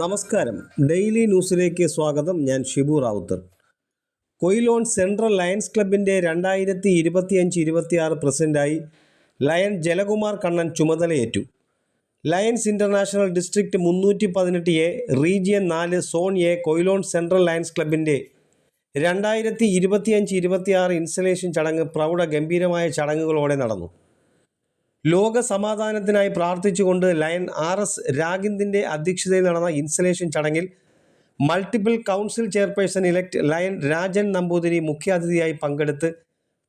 നമസ്കാരം. ഡെയിലി ന്യൂസിലേക്ക് സ്വാഗതം. ഞാൻ ഷിബു റാവുത്തർ. കൊയിലോൺ സെൻട്രൽ ലയൺസ് ക്ലബിന്റെ രണ്ടായിരത്തി ഇരുപത്തിയഞ്ച് ഇരുപത്തിയാറ് പ്രസിഡന്റായി ലയൺ ജലകുമാർ കണ്ണൻ ചുമതലയേറ്റു. ലയൺസ് ഇന്റർനാഷണൽ ഡിസ്ട്രിക്റ്റ് മുന്നൂറ്റി പതിനെട്ട് എ റീജിയൻ നാല് zone A Quilon central lions ക്ലബിന്റെ രണ്ടായിരത്തി ഇരുപത്തിയഞ്ച് ഇരുപത്തിയാറ് ഇൻസ്റ്റലേഷൻ ചടങ്ങ് പ്രൗഢ ഗംഭീരമായ ചടങ്ങുകളോടെ നടന്നു. ലോക സമാധാനത്തിനായി പ്രാർത്ഥിച്ചുകൊണ്ട് ലയൻ ആർ എസ് രാഗിന്ദിന്റെ അധ്യക്ഷതയിൽ നടന്ന ഇൻസ്റ്റലേഷൻ ചടങ്ങിൽ multiple council chairperson elect lion Rajan Namboothiri മുഖ്യാതിഥിയായി പങ്കെടുത്ത്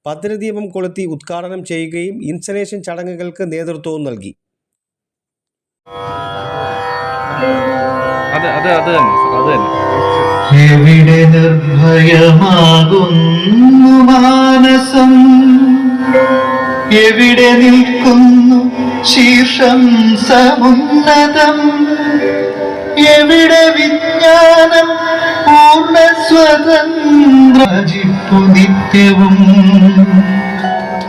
ഭദ്രദീപം കൊളുത്തി ഉദ്ഘാടനം ചെയ്യുകയും ഇൻസ്റ്റലേഷൻ ചടങ്ങുകൾക്ക് നേതൃത്വവും നൽകി. അത് അത് അത് തന്നെ സർ എവിടെ നിർഭയമാകുന്നു മാനസം? എവിടെ നിൽക്കുന്നു ശീർഷം സമുന്നതം? എവിടെ വിജ്ഞാനം പൂർണ സ്വതന്ത്രജിപ്പു നിത്യവും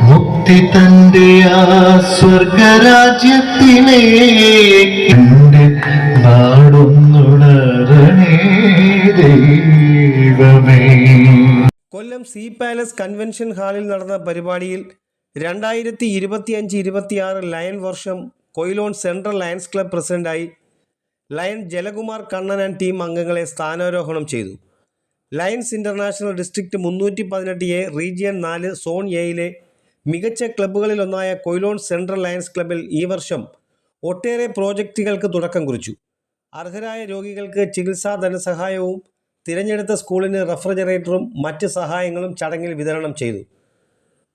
മുക്തി തന്റെ ആ സ്വർഗരാജ്യത്തിലെ. എന്റെ കൊല്ലം സി പാലസ് കൺവെൻഷൻ ഹാളിൽ നടന്ന പരിപാടിയിൽ രണ്ടായിരത്തി ഇരുപത്തിയഞ്ച് ഇരുപത്തിയാറ് ലയൺ വർഷം കൊയിലോൺ സെൻട്രൽ ലയൺസ് ക്ലബ് പ്രസിഡന്റായി lion Jalakumar Kannan and team അംഗങ്ങളെ സ്ഥാനാരോഹണം ചെയ്തു. ലയൺസ് ഇന്റർനാഷണൽ ഡിസ്ട്രിക്റ്റ് മുന്നൂറ്റി പതിനെട്ട് എ റീജിയൻ നാല് സോൺ എയിലെ മികച്ച ക്ലബ്ബുകളിലൊന്നായ കൊയിലോൺ സെൻട്രൽ ലയൺസ് ക്ലബിൽ ഈ വർഷം ഒട്ടേറെ പ്രോജക്റ്റുകൾക്ക് തുടക്കം കുറിച്ചു. അർഹരായ രോഗികൾക്ക് ചികിത്സാ ധനസഹായവും തിരഞ്ഞെടുത്ത സ്കൂളിന് റെഫ്രിജറേറ്ററും മറ്റ് സഹായങ്ങളും ചടങ്ങിൽ വിതരണം ചെയ്തു.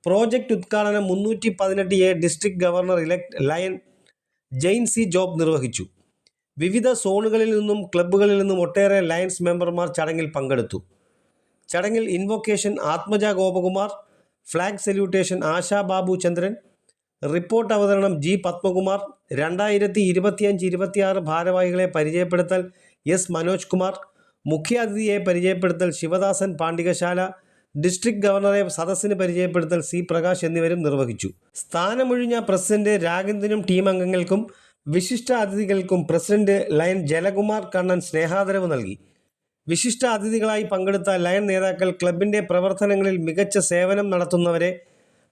പ്രോജക്റ്റ് ഉദ്ഘാടനം മുന്നൂറ്റി പതിനെട്ട് A district governor elect lion Jain C Job നിർവഹിച്ചു. വിവിധ സോണുകളിൽ നിന്നും ക്ലബ്ബുകളിൽ നിന്നും ഒട്ടേറെ ലയൻസ് മെമ്പർമാർ ചടങ്ങിൽ പങ്കെടുത്തു. ചടങ്ങിൽ invocation Athmaja Gopakumar flag salutation Asha Babu Chandran report അവതരണം ജി പത്മകുമാർ രണ്ടായിരത്തി ഇരുപത്തിയഞ്ച് ഇരുപത്തിയാറ് ഭാരവാഹികളെ പരിചയപ്പെടുത്തൽ എസ് മനോജ് കുമാർ മുഖ്യാതിഥിയെ പരിചയപ്പെടുത്തൽ ശിവദാസൻ പാണ്ഡികശാല ഡിസ്ട്രിക്ട് ഗവർണറെ സദസ്സിന് പരിചയപ്പെടുത്തൽ സി പ്രകാശ് എന്നിവരും നിർവഹിച്ചു. സ്ഥാനമൊഴിഞ്ഞ പ്രസിഡന്റ് രാഗേന്ദ്രനും ടീം അംഗങ്ങൾക്കും വിശിഷ്ട അതിഥികൾക്കും പ്രസിഡന്റ് ലയൻ ജലകുമാർ കണ്ണൻ സ്നേഹാദരവ് നൽകി. വിശിഷ്ട അതിഥികളായി പങ്കെടുത്ത ലയൻ നേതാക്കൾ ക്ലബിന്റെ പ്രവർത്തനങ്ങളിൽ മികച്ച സേവനം നടത്തുന്നവരെ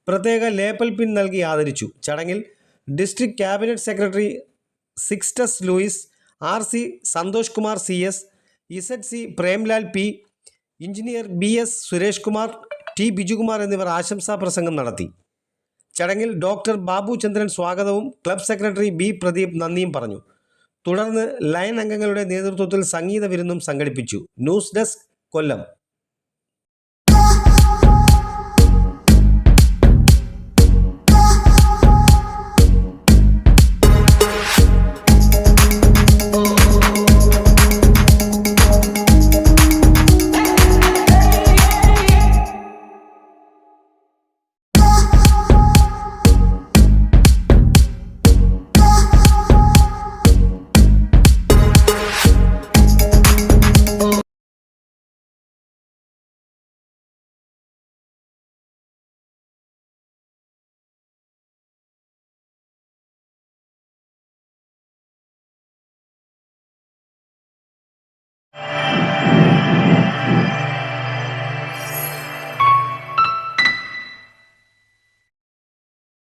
പ്രത്യേക ലേപ്പൽ പിൻ നൽകി ആദരിച്ചു. ചടങ്ങിൽ district cabinet secretary Sixtus Louis R C Santhosh Kumar C S Z C Premlal P engineer B S Suresh Kumar T Bijukumar എന്നിവർ ആശംസാ പ്രസംഗം നടത്തി. ചടങ്ങിൽ ഡോക്ടർ ബാബു ചന്ദ്രൻ സ്വാഗതവും ക്ലബ് സെക്രട്ടറി ബി പ്രദീപ് നന്ദിയും പറഞ്ഞു. തുടർന്ന് ലയൻ അംഗങ്ങളുടെ നേതൃത്വത്തിൽ സംഗീത വിരുന്നും സംഘടിപ്പിച്ചു. News desk Kollam.